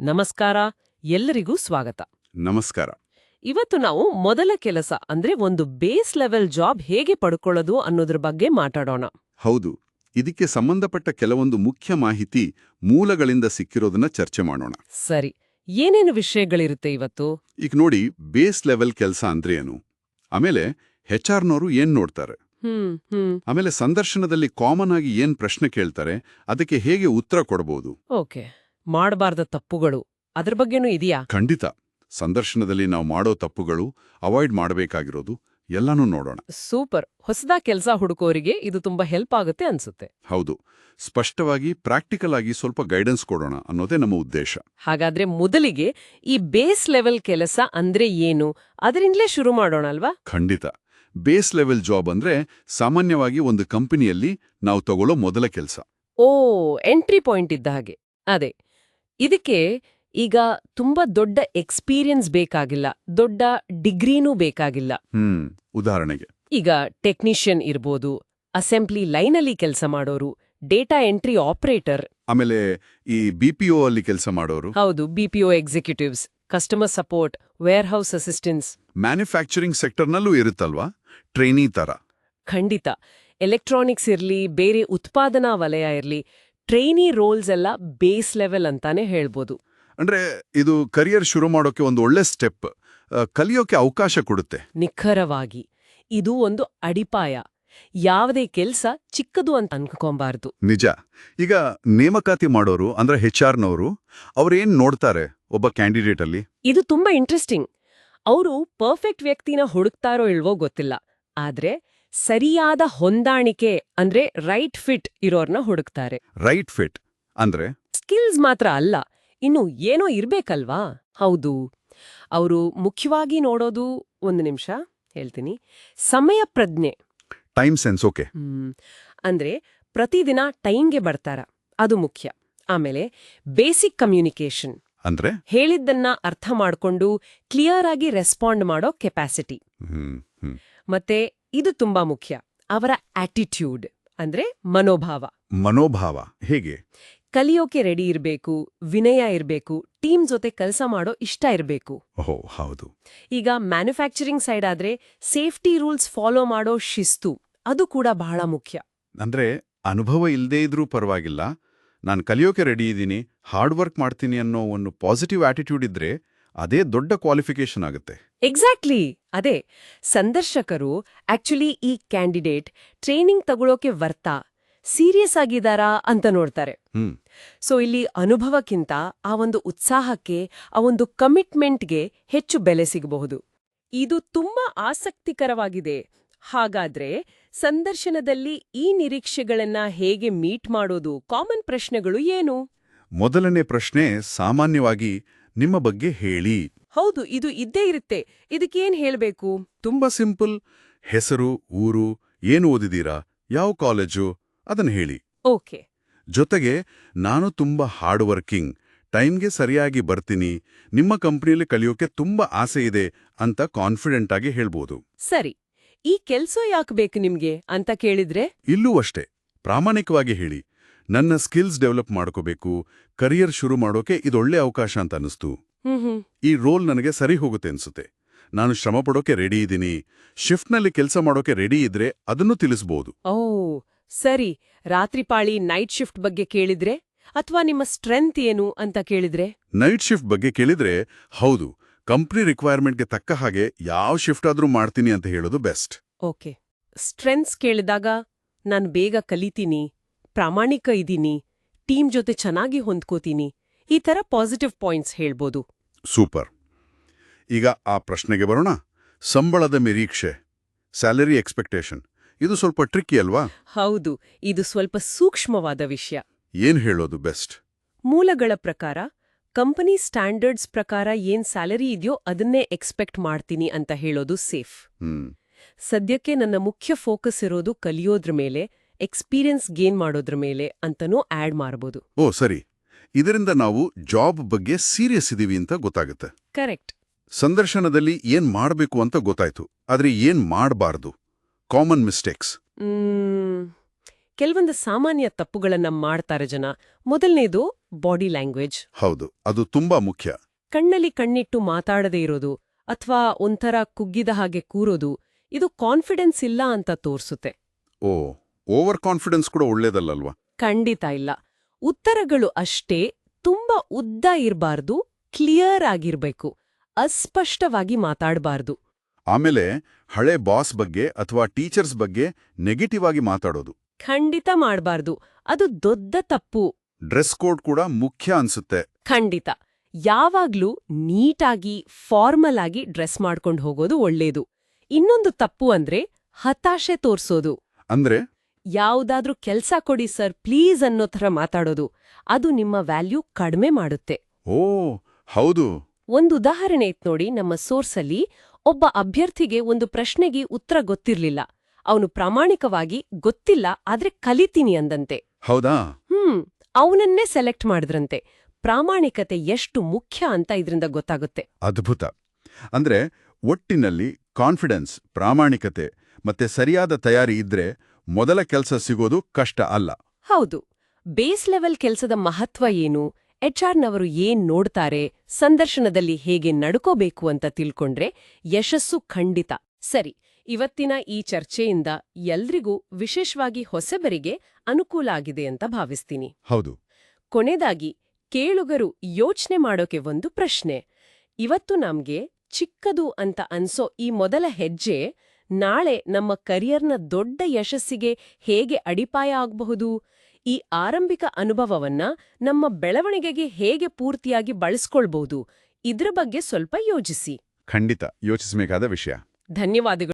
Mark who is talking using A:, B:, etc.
A: ನಮಸ್ಕಾರ ಎಲ್ಲರಿಗೂ ಸ್ವಾಗತ.
B: ನಮಸ್ಕಾರ.
A: ಇವತ್ತು ನಾವು ಮೊದಲ ಕೆಲಸ ಅಂದ್ರೆ ಒಂದು ಬೇಸ್ ಲೆವೆಲ್ ಜಾಬ್ ಹೇಗೆ ಪಡ್ಕೊಳ್ಳೋದು ಅನ್ನೋದ್ರ ಬಗ್ಗೆ ಮಾತಾಡೋಣ.
B: ಹೌದು ಇದಕ್ಕೆ ಸಂಬಂಧಪಟ್ಟ ಕೆಲವೊಂದು ಮುಖ್ಯ ಮಾಹಿತಿ ಮೂಲಗಳಿಂದ ಸಿಕ್ಕಿರೋದನ್ನ ಚರ್ಚೆ ಮಾಡೋಣ.
A: ಸರಿ ಏನೇನು ವಿಷಯಗಳಿರುತ್ತೆ ಇವತ್ತು?
B: ಈಗ ನೋಡಿ ಬೇಸ್ ಲೆವೆಲ್ ಕೆಲಸ ಅಂದ್ರೆ ಏನು? ಆಮೇಲೆ ಹೆಚ್ ಆರ್ನವರು ಏನ್ ನೋಡ್ತಾರೆ? ಆಮೇಲೆ ಸಂದರ್ಶನದಲ್ಲಿ ಕಾಮನ್ ಆಗಿ ಏನ್ ಪ್ರಶ್ನೆ ಕೇಳ್ತಾರೆ ಅದಕ್ಕೆ ಹೇಗೆ ಉತ್ತರ ಕೊಡಬಹುದು
A: ಓಕೆ. ಮಾಡಬಾರ್ದ ತಪ್ಪುಗಳು ಅದ್ರ ಬಗ್ಗೆನೂ ಇದೆಯಾ?
B: ಖಂಡಿತ. ಸಂದರ್ಶನದಲ್ಲಿ ನಾವು ಮಾಡೋ ತಪ್ಪುಗಳು ಅವಾಯ್ಡ್ ಮಾಡಬೇಕಾಗಿರೋದು ಎಲ್ಲನೂ ನೋಡೋಣ.
A: ಸೂಪರ್. ಹೊಸದಾ ಕೆಲಸ ಹುಡುಕೋರಿಗೆ ಇದು ತುಂಬಾ ಹೆಲ್ಪ್ ಆಗುತ್ತೆ ಅನ್ಸುತ್ತೆ.
B: ಹೌದು. ಸ್ಪಷ್ಟವಾಗಿ ಪ್ರಾಕ್ಟಿಕಲ್ ಆಗಿ ಸ್ವಲ್ಪ ಗೈಡೆನ್ಸ್ ಕೊಡೋಣ ಅನ್ನೋದೇ ನಮ್ಮ ಉದ್ದೇಶ.
A: ಹಾಗಾದ್ರೆ ಮೊದಲಿಗೆ ಈ ಬೇಸ್ ಲೆವೆಲ್ ಕೆಲಸ ಅಂದ್ರೆ ಏನು? ಅದರಿಂದಲೇ ಶುರು ಮಾಡೋಣ ಅಲ್ವಾ
B: ಖಂಡಿತ. ಬೇಸ್ ಲೆವೆಲ್ ಜಾಬ್ ಅಂದ್ರೆ ಸಾಮಾನ್ಯವಾಗಿ ಒಂದು ಕಂಪನಿಯಲ್ಲಿ ನಾವು ತಗೊಳ್ಳೋ ಮೊದಲ ಕೆಲಸ.
A: ಓ ಎಂಟ್ರಿ ಪಾಯಿಂಟ್ ಇದ್ದ ಹಾಗೆ. ಅದೇ. ಇದಕ್ಕೆ ಈಗ ತುಂಬಾ ದೊಡ್ಡ ಎಕ್ಸ್ಪೀರಿಯನ್ಸ್ ಬೇಕಾಗಿಲ್ಲ ದೊಡ್ಡ ಡಿಗ್ರಿನೂ ಬೇಕಾಗಿಲ್ಲ.
B: ಉದಾಹರಣೆಗೆ.
A: ಈಗ ಟೆಕ್ನಿಷಿಯನ್ ಇರ್ಬೋದು ಅಸೆಂಬ್ಲಿ ಲೈನಲ್ಲಿ ಕೆಲಸ ಮಾಡೋರು ಡೇಟಾ ಎಂಟ್ರಿ ಆಪರೇಟರ್
B: ಆಮೇಲೆ ಈ ಬಿಪಿಒ ಅಲ್ಲಿ ಕೆಲಸ ಮಾಡೋರು.
A: ಹೌದು BPO executives customer support warehouse assistance
B: manufacturing ಸೆಕ್ಟರ್ನಲ್ಲೂ ಇರುತ್ತಲ್ವಾ? ಟ್ರೈನಿ ತರ.
A: ಖಂಡಿತ. ಎಲೆಕ್ಟ್ರಾನಿಕ್ಸ್ ಇರಲಿ ಬೇರೆ ಉತ್ಪಾದನಾ ವಲಯ ಇರ್ಲಿ ಟ್ರೈನಿ ರೋಲ್ಸ್ ಎಲ್ಲ ಬೇಸ್ ಲೆವೆಲ್ ಅಂತಾನೆ ಹೇಳ್ಬೋದು.
B: ಅಂದ್ರೆ ಇದು ಕರಿಯರ್ ಶುರು ಮಾಡೋಕೆ ಒಂದು ಒಳ್ಳೆ ಸ್ಟೆಪ್ ಕಲಿಯೋಕೆ ಅವಕಾಶ ಕೊಡುತ್ತೆ.
A: ನಿಖರವಾಗಿ. ಇದು ಒಂದು ಅಡಿಪಾಯ. ಯಾವುದೇ ಕೆಲಸ ಚಿಕ್ಕದು ಅಂತ ಅನ್ಕೊಂಬಾರ್ದು
B: ನಿಜ. ಈಗ ನೇಮಕಾತಿ ಮಾಡೋರು ಅಂದ್ರೆ ಹೆಚ್ ಆರ್ನವರು ಅವ್ರೇನ್ ನೋಡ್ತಾರೆ ಒಬ್ಬ ಕ್ಯಾಂಡಿಡೇಟ್ ಅಲ್ಲಿ?
A: ಇದು ತುಂಬಾ ಇಂಟ್ರೆಸ್ಟಿಂಗ್ ಅವರು ಪರ್ಫೆಕ್ಟ್ ವ್ಯಕ್ತಿನ ಹುಡುಕ್ತಾರೋ ಇಲ್ವೋ ಗೊತ್ತಿಲ್ಲ. ಆದ್ರೆ ಸರಿಯಾದ ಹೊಂದಾಣಿಕೆ ಅಂದ್ರೆ ರೈಟ್ ಫಿಟ್ ಇರೋರ್ನ ಹುಡುಕ್ತಾರೆ.
B: ರೈಟ್ ಫಿಟ್ ಅಂದ್ರೆ?
A: ಸ್ಕಿಲ್ಸ್ ಮಾತ್ರ ಅಲ್ಲ ಇನ್ನು ಏನೋ ಇರ್ಬೇಕಲ್ವಾ? ಹೌದು. ಅವರು ಮುಖ್ಯವಾಗಿ ನೋಡೋದು ಒಂದು ನಿಮಿಷ ಹೇಳ್ತೀನಿ. ಸಮಯ ಪ್ರಜ್ಞೆ.
B: Time sense okay.
A: ಅಂದ್ರೆ ಪ್ರತಿದಿನ ಟೈಮ್ಗೆ ಬರ್ತಾರ ಅದು ಮುಖ್ಯ. ಆಮೇಲೆ ಬೇಸಿಕ್ ಕಮ್ಯುನಿಕೇಶನ್
B: ಅಂದ್ರೆ?
A: ಹೇಳಿದ್ದನ್ನ ಅರ್ಥ ಮಾಡ್ಕೊಂಡು ಕ್ಲಿಯರ್ ಆಗಿ ರೆಸ್ಪಾಂಡ್ ಮಾಡೋ ಕೆಪಾಸಿಟಿ ಮತ್ತೆ ಇದು ತುಂಬಾ ಮುಖ್ಯ. ಅವರ ಆಟಿಟ್ಯೂಡ್ ಅಂದ್ರೆ ಮನೋಭಾವ.
B: ಮನೋಭಾವ ಹೇಗೆ?
A: ಕಲಿಯೋಕೆ ರೆಡಿ ಇರಬೇಕು ವಿನಯ ಇರಬೇಕು ಟೀಮ್ ಜೊತೆ ಕೆಲಸ ಮಾಡೋ ಇಷ್ಟ ಇರಬೇಕು.
B: ಹೌದು.
A: ಈಗ ಮ್ಯಾನುಫ್ಯಾಕ್ಚರಿಂಗ್ ಸೈಡ್ ಆದ್ರೆ ಸೇಫ್ಟಿ ರೂಲ್ಸ್ ಫಾಲೋ ಮಾಡೋ ಶಿಸ್ತು ಅದು ಕೂಡ ಬಹಳ ಮುಖ್ಯ.
B: ಅಂದ್ರೆ ಅನುಭವ ಇಲ್ಲದೇ ಇದ್ರೂ ಪರವಾಗಿಲ್ಲ ನಾನು ಕಲಿಯೋಕೆ ರೆಡಿ ಇದ್ದೀನಿ ಹಾರ್ಡ್ ವರ್ಕ್ ಮಾಡ್ತೀನಿ ಅನ್ನೋ ಒಂದು ಪಾಸಿಟಿವ್ ಆಟಿಟ್ಯೂಡ್ ಇದ್ರೆ ಅದೇ ದೊಡ್ಡ ಕ್ವಾಲಿಫಿಕೇಶನ್ ಆಗುತ್ತೆ.
A: ಎಕ್ಸಾಕ್ಟ್ಲಿ ಅದೇ ಸಂದರ್ಶಕರು ಆಕ್ಚುಲಿ ಈ ಕ್ಯಾಂಡಿಡೇಟ್ ಟ್ರೈನಿಂಗ್ ತಗೊಳ್ಳೋಕೆ ವರ್ತಾ ಸೀರಿಯಸ್ ಆಗಿದಾರಾ ಅಂತ ನೋಡ್ತಾರೆ. ಸೊ ಇಲ್ಲಿ ಅನುಭವಕ್ಕಿಂತ ಆ ಒಂದು ಉತ್ಸಾಹಕ್ಕೆ ಆ ಒಂದು ಕಮಿಟ್ಮೆಂಟ್ಗೆ ಹೆಚ್ಚು ಬೆಲೆ ಸಿಗಬಹುದು. ಇದು ತುಂಬಾ ಆಸಕ್ತಿಕರವಾಗಿದೆ. ಹಾಗಾದ್ರೆ ಸಂದರ್ಶನದಲ್ಲಿ ಈ ನಿರೀಕ್ಷೆಗಳನ್ನ ಹೇಗೆ ಮೀಟ್ ಮಾಡೋದು ಕಾಮನ್ ಪ್ರಶ್ನೆಗಳು ಏನು?
B: ಮೊದಲನೇ ಪ್ರಶ್ನೆ ಸಾಮಾನ್ಯವಾಗಿ ನಿಮ್ಮ ಬಗ್ಗೆ ಹೇಳಿ.
A: ಹೌದು ಇದು ಇದ್ದೇ ಇರುತ್ತೆ. ಇದಕ್ಕೇನ್ ಹೇಳ್ಬೇಕು?
B: ತುಂಬಾ ಸಿಂಪಲ್. ಹೆಸರು ಊರು ಏನು ಓದಿದೀರಾ ಯಾವ ಕಾಲೇಜು? ಅದನ್ನ ಹೇಳಿ.
A: ಓಕೆ.
B: ಜೊತೆಗೆ ನಾನು ತುಂಬಾ ಹಾರ್ಡ್ ವರ್ಕಿಂಗ್ ಟೈಮ್ಗೆ ಸರಿಯಾಗಿ ಬರ್ತೀನಿ. ನಿಮ್ಮ ಕಂಪ್ನಿಯಲ್ಲಿ ಕಲಿಯೋಕೆ ತುಂಬಾ ಆಸೆ ಇದೆ ಅಂತ ಕಾನ್ಫಿಡೆಂಟ್ ಆಗಿ ಹೇಳ್ಬೋದು.
A: ಸರಿ. ಈ ಕೆಲ್ಸ ಯಾಕೆ ಬೇಕು ನಿಮ್ಗೆ ಅಂತ ಕೇಳಿದ್ರೆ?
B: ಇಲ್ಲೂ ಅಷ್ಟೇ. ಪ್ರಾಮಾಣಿಕವಾಗಿ ಹೇಳಿ. ನನ್ನ ಸ್ಕಿಲ್ಸ್ ಡೆವಲಪ್ ಮಾಡ್ಕೋಬೇಕು ಕರಿಯರ್ ಶುರು ಮಾಡೋಕೆ ಇದೊಳ್ಳೆ ಅವಕಾಶ ಅಂತ
A: ಅನಿಸ್ತು
B: ಈ ರೋಲ್ ನನಗೆ ಸರಿ ಹೋಗುತ್ತೆ ಅನ್ಸುತ್ತೆ. ನಾನು ಶ್ರಮ ಪಡೋಕೆ ರೆಡಿ ಇದ್ದೀನಿ. ಶಿಫ್ಟ್ನಲ್ಲಿ ಕೆಲಸ ಮಾಡೋಕೆ ರೆಡಿ ಇದ್ರೆ ಅದನ್ನು ತಿಳಿಸ್ಬೋದು.
A: ಓ ಸರಿ. ರಾತ್ರಿ ಪಾಳಿ ನೈಟ್ ಶಿಫ್ಟ್ ಬಗ್ಗೆ ಕೇಳಿದ್ರೆ? ಅಥವಾ ನಿಮ್ಮ ಸ್ಟ್ರೆಂತ್ ಏನು ಅಂತ ಕೇಳಿದ್ರೆ?
B: ನೈಟ್ ಶಿಫ್ಟ್ ಬಗ್ಗೆ ಕೇಳಿದ್ರೆ ಹೌದು ಕಂಪ್ನಿ ರಿಕ್ವೈರ್ಮೆಂಟ್ಗೆ ತಕ್ಕ ಹಾಗೆ ಯಾವ ಶಿಫ್ಟ್ ಆದ್ರೂ ಮಾಡ್ತೀನಿ ಅಂತ ಹೇಳೋದು ಬೆಸ್ಟ್.
A: ಓಕೆ. ಸ್ಟ್ರೆಂತ್ಸ್ ಕೇಳಿದಾಗ ನಾನು ಬೇಗ ಕಲಿತೀನಿ. ಪ್ರಾಮಾಣಿಕ ಇದ್ದೀನಿ. ಟೀಮ್ ಜೊತೆ ಚೆನ್ನಾಗಿ ಹೊಂದ್ಕೋತೀನಿ. ಈ ತರ ಪಾಸಿಟಿವ್ ಪಾಯಿಂಟ್ಸ್ ಹೇಳ್ಬೋದು.
B: ಸೂಪರ್. ಈಗ ಆ ಪ್ರಶ್ನೆಗೆ ಬರೋಣ. ಸಂಬಳದ ನಿರೀಕ್ಷೆ ಸ್ಯಾಲರಿ ಎಕ್ಸ್ಪೆಕ್ಟೇಷನ್ ಇದು ಸ್ವಲ್ಪ ಟ್ರಿಕ್ಕಿ ಅಲ್ವಾ?
A: ಹೌದು ಇದು ಸ್ವಲ್ಪ ಸೂಕ್ಷ್ಮವಾದ ವಿಷಯ.
B: ಏನ್ ಹೇಳೋದು ಬೆಸ್ಟ್?
A: ಮೂಲಗಳ ಪ್ರಕಾರ ಕಂಪನಿ ಸ್ಟ್ಯಾಂಡರ್ಡ್ಸ್ ಪ್ರಕಾರ ಏನ್ ಸ್ಯಾಲರಿ ಇದೆಯೋ ಅದನ್ನೇ ಎಕ್ಸ್ಪೆಕ್ಟ್ ಮಾಡ್ತೀನಿ ಅಂತ ಹೇಳೋದು ಸೇಫ್. ಸದ್ಯಕ್ಕೆ ನನ್ನ ಮುಖ್ಯ ಫೋಕಸ್ ಇರೋದು ಕಲಿಯೋದ್ರ ಮೇಲೆ ಎಕ್ಸ್ಪೀರಿಯನ್ಸ್ ಗೇನ್ ಮಾಡೋದ್ರ ಮೇಲೆ ಅಂತನೂ ಆಡ್ ಮಾಡಬಹುದು
B: ಓ ಸರಿ. ಇದರಿಂದ ನಾವು ಜಾಬ್ ಬಗ್ಗೆ ಸೀರಿಯಸ್ ಇದೀವಿ ಅಂತ ಗೊತ್ತಾಗುತ್ತೆ.
A: ಕರೆಕ್ಟ್.
B: ಸಂದರ್ಶನದಲ್ಲಿ ಏನ್ ಮಾಡಬೇಕು ಅಂತ ಗೊತ್ತಾಯ್ತು. ಆದ್ರೆ ಏನ್ ಮಾಡಬಾರದು? Common mistakes.
A: ಕೆಲವೊಂದು ಸಾಮಾನ್ಯ ತಪ್ಪುಗಳನ್ನ ಮಾಡ್ತಾರೆ ಜನ. ಮೊದಲನೇದು ಬಾಡಿ ಲ್ಯಾಂಗ್ವೇಜ್.
B: ಹೌದು ಅದು ತುಂಬಾ ಮುಖ್ಯ.
A: ಕಣ್ಣಲ್ಲಿ ಕಣ್ಣಿಟ್ಟು ಮಾತಾಡದೇ ಇರೋದು ಅಥವಾ ಒಂಥರ ಕುಗ್ಗಿದ ಹಾಗೆ ಕೂರೋದು ಇದು ಕಾನ್ಫಿಡೆನ್ಸ್ ಇಲ್ಲ ಅಂತ ತೋರ್ಸುತ್ತೆ.
B: ಓ. ಓವರ್ ಕಾನ್ಫಿಡೆನ್ಸ್ ಕೂಡ ಒಳ್ಳೇದಲ್ಲಲ್ವಾ?
A: ಖಂಡಿತ ಇಲ್ಲ. ಉತ್ತರಗಳು ಅಷ್ಟೇ ತುಂಬಾ ಉದ್ದ ಇರಬಾರ್ದು ಕ್ಲಿಯರ್ ಆಗಿರ್ಬೇಕು ಅಸ್ಪಷ್ಟವಾಗಿ ಮಾತಾಡಬಾರ್ದು.
B: ಆಮೇಲೆ ಹಳೆ ಬಾಸ್ ಬಗ್ಗೆ ಅಥವಾ ಟೀಚರ್ಸ್ ಬಗ್ಗೆ ನೆಗೆಟಿವ್ ಆಗಿ ಮಾತಾಡೋದು.
A: ಖಂಡಿತ ಮಾಡಬಾರ್ದು. ಅದು ದೊಡ್ಡ ತಪ್ಪು.
B: ಡ್ರೆಸ್ ಕೋಡ್ ಕೂಡ ಮುಖ್ಯ ಅನ್ಸುತ್ತೆ.
A: ಖಂಡಿತ. ಯಾವಾಗ್ಲೂ ನೀಟಾಗಿ ಫಾರ್ಮಲ್ ಆಗಿ ಡ್ರೆಸ್ ಮಾಡ್ಕೊಂಡು ಹೋಗೋದು ಒಳ್ಳೇದು. ಇನ್ನೊಂದು ತಪ್ಪು ಅಂದ್ರೆ ಹತಾಶೆ ತೋರ್ಸೋದು.
B: ಅಂದ್ರೆ?
A: ಯಾವುದಾದ್ರೂ ಕೆಲ್ಸ ಕೊಡಿ ಸರ್ ಪ್ಲೀಸ್ ಅನ್ನೋ ಥರ ಮಾತಾಡೋದು. ಅದು ನಿಮ್ಮ ವ್ಯಾಲ್ಯೂ ಕಡಿಮೆ ಮಾಡುತ್ತೆ.
B: ಓ ಹೌದು.
A: ಒಂದು ಉದಾಹರಣೆ ಇತ್ತು ನೋಡಿ ನಮ್ಮ ಸೋರ್ಸಲ್ಲಿ ಒಬ್ಬ ಅಭ್ಯರ್ಥಿಗೆ ಒಂದು ಪ್ರಶ್ನೆಗೆ ಉತ್ತರ ಗೊತ್ತಿರ್ಲಿಲ್ಲ. ಅವನು ಪ್ರಾಮಾಣಿಕವಾಗಿ ಗೊತ್ತಿಲ್ಲ ಆದ್ರೆ ಕಲಿತೀನಿ ಅಂದಂತೆ.
B: ಹೌದಾ?
A: ಹ್ಮ್ ಅವನನ್ನೇ ಸೆಲೆಕ್ಟ್ ಮಾಡಿದ್ರಂತೆ. ಪ್ರಾಮಾಣಿಕತೆ ಎಷ್ಟು ಮುಖ್ಯ ಅಂತ ಇದರಿಂದ ಗೊತ್ತಾಗುತ್ತೆ.
B: ಅದ್ಭುತ. ಅಂದ್ರೆ ಒಟ್ಟಿನಲ್ಲಿ ಕಾನ್ಫಿಡೆನ್ಸ್ ಪ್ರಾಮಾಣಿಕತೆ ಮತ್ತೆ ಸರಿಯಾದ ತಯಾರಿ ಇದ್ರೆ ಮೊದಲ ಕೆಲಸ ಸಿಗೋದು ಕಷ್ಟ ಅಲ್ಲ.
A: ಹೌದು. ಬೇಸ್ ಲೆವೆಲ್ ಕೆಲಸದ ಮಹತ್ವ ಏನು? ಎಚ್ಆರ್ನವರು ಏನ್ ನೋಡ್ತಾರೆ? ಸಂದರ್ಶನದಲ್ಲಿ ಹೇಗೆ ನಡ್ಕೋಬೇಕು ಅಂತ ತಿಳ್ಕೊಂಡ್ರೆ ಯಶಸ್ಸು ಖಂಡಿತ. ಸರಿ ಇವತ್ತಿನ ಈ ಚರ್ಚೆಯಿಂದ ಎಲ್ರಿಗೂ ವಿಶೇಷವಾಗಿ ಹೊಸಬರಿಗೆ ಅನುಕೂಲ ಆಗಿದೆ ಅಂತ ಭಾವಿಸ್ತೀನಿ.
B: ಹೌದು.
A: ಕೊನೆದಾಗಿ ಕೇಳುಗರು ಯೋಚ್ನೆ ಮಾಡೋಕೆ ಒಂದು ಪ್ರಶ್ನೆ. ಇವತ್ತು ನಮ್ಗೆ ಚಿಕ್ಕದು ಅಂತ ಅನ್ಸೋ ಈ ಮೊದಲ ಹೆಜ್ಜೆ ನಾಳೆ ನಮ್ಮ ಕರಿಯರ್ನ ದೊಡ್ಡ ಯಶಸ್ಸಿಗೆ ಹೇಗೆ ಅಡಿಪಾಯ ಆಗಬಹುದು? ಈ ಆರಂಭಿಕ ಅನುಭವವನ್ನ ನಮ್ಮ ಬೆಳವಣಿಗೆಗೆ ಹೇಗೆ ಪೂರ್ತಿಯಾಗಿ ಬಳಸ್ಕೊಳ್ಬಹುದು? ಇದ್ರ ಬಗ್ಗೆ ಸ್ವಲ್ಪ ಯೋಚಿಸಿ.
B: ಖಂಡಿತ ಯೋಚಿಸಬೇಕಾದ ವಿಷಯ.
A: ಧನ್ಯವಾದಗಳು.